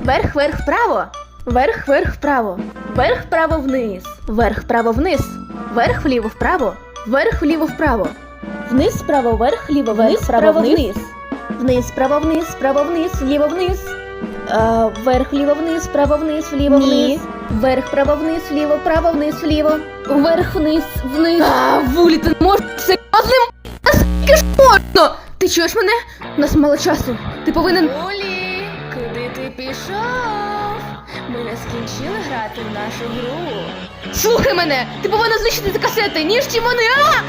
Вверх, вверх, вправо. Вверх, вверх, вправо. Вверх, вправо, вниз. Вверх, вправо, вниз. Вверх, вліво, вправо. Вверх, вліво, вправо. Вниз, вправо, вверх, ліво, вниз, вправо, вниз. Вниз, вправо, вниз, вправо, вниз, вліво, вниз. Вверх, вліво, вниз, вправо, вниз, вліво, Ні. вниз. Вверх, право, вниз, вліво, право, вниз, вліво. Вверх, вниз, вниз. А, Вулі, ти не можеш серйозним? Наскільки ж можна? Ти чуєш мене? У нас мало часу. Ти повинен. Улі, куди пішов? Ми не скінчили грати в нашу гру. Слухай мене! Ти повинна знищити ці касети, ніж чим вони. А!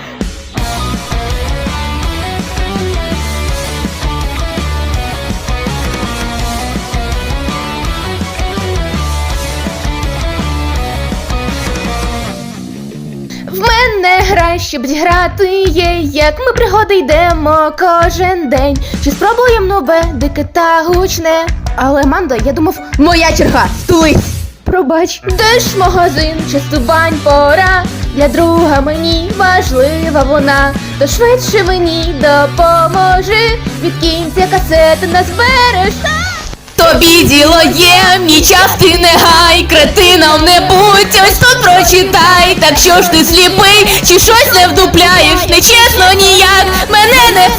В мене гра, щоб зіграти є, як ми пригоди йдемо кожен день. Чи спробуємо нове, дике та гучне. Але Мандо, я думав, моя черга, стулись! Пробач, де ж магазин, частувань пора. Для друга мені важлива вона, то швидше мені допоможи. Від кінця касети нас береш. Тобі діло є, мій час ти не гай, кретином не будь, ось тут прочитай. Так що ж ти сліпий, чи щось не вдупляєш, нечесно ніяк, мене не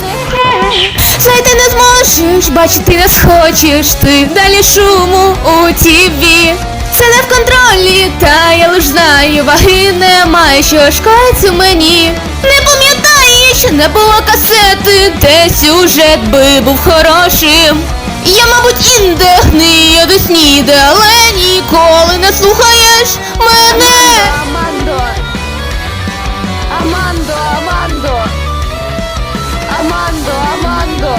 Знайти не зможеш, бачити не схочеш ти далі шуму у тіві. Це не в контролі, та я лиш знаю, ваги немає, що шкодить мені. Не пам'ятаю, що не було касети, де сюжет би був хорошим. Я, мабуть, інде гнию до сніде, але ніколи не слухаєш мене. Амандо! Амандо, Амандо! Амандо, Амандо!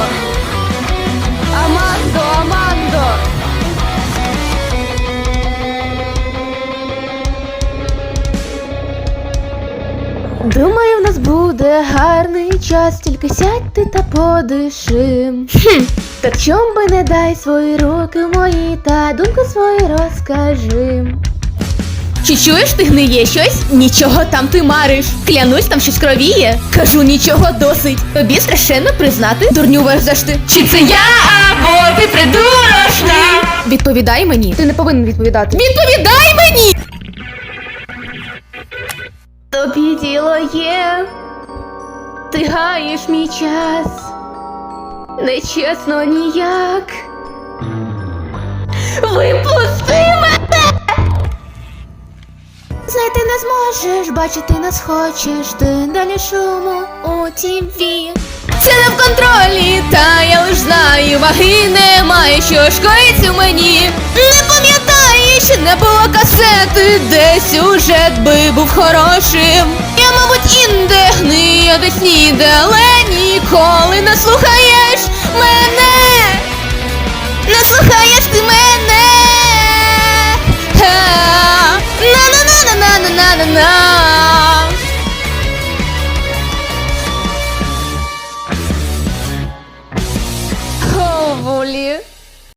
Амандо, Амандо! Думаю, в нас буде гарний час, тільки сядьте та подишим. Хм, так чом би не дай свої руки мої та думки свої розкажи. Чи чуєш ти гниє щось? Нічого там ти мариш. Клянусь, там щось кровіє. Кажу, нічого досить. Тобі страшенно признати, дурню ти. Чи це я або ти придурочна? Відповідай мені. Ти не повинен відповідати. Відповідай мені! Тобі діло є, ти гаєш мій час, нечесно ніяк. Випусти мене! Знайти не зможеш, бачити не схочеш, ти далі шуму у тіві. Це не в контролі, та я лиш знаю, ваги немає, що шкоїться мені. Не було касети, де сюжет би був хорошим. Я, мабуть, інде гнию десь ніде, але ніколи не мене.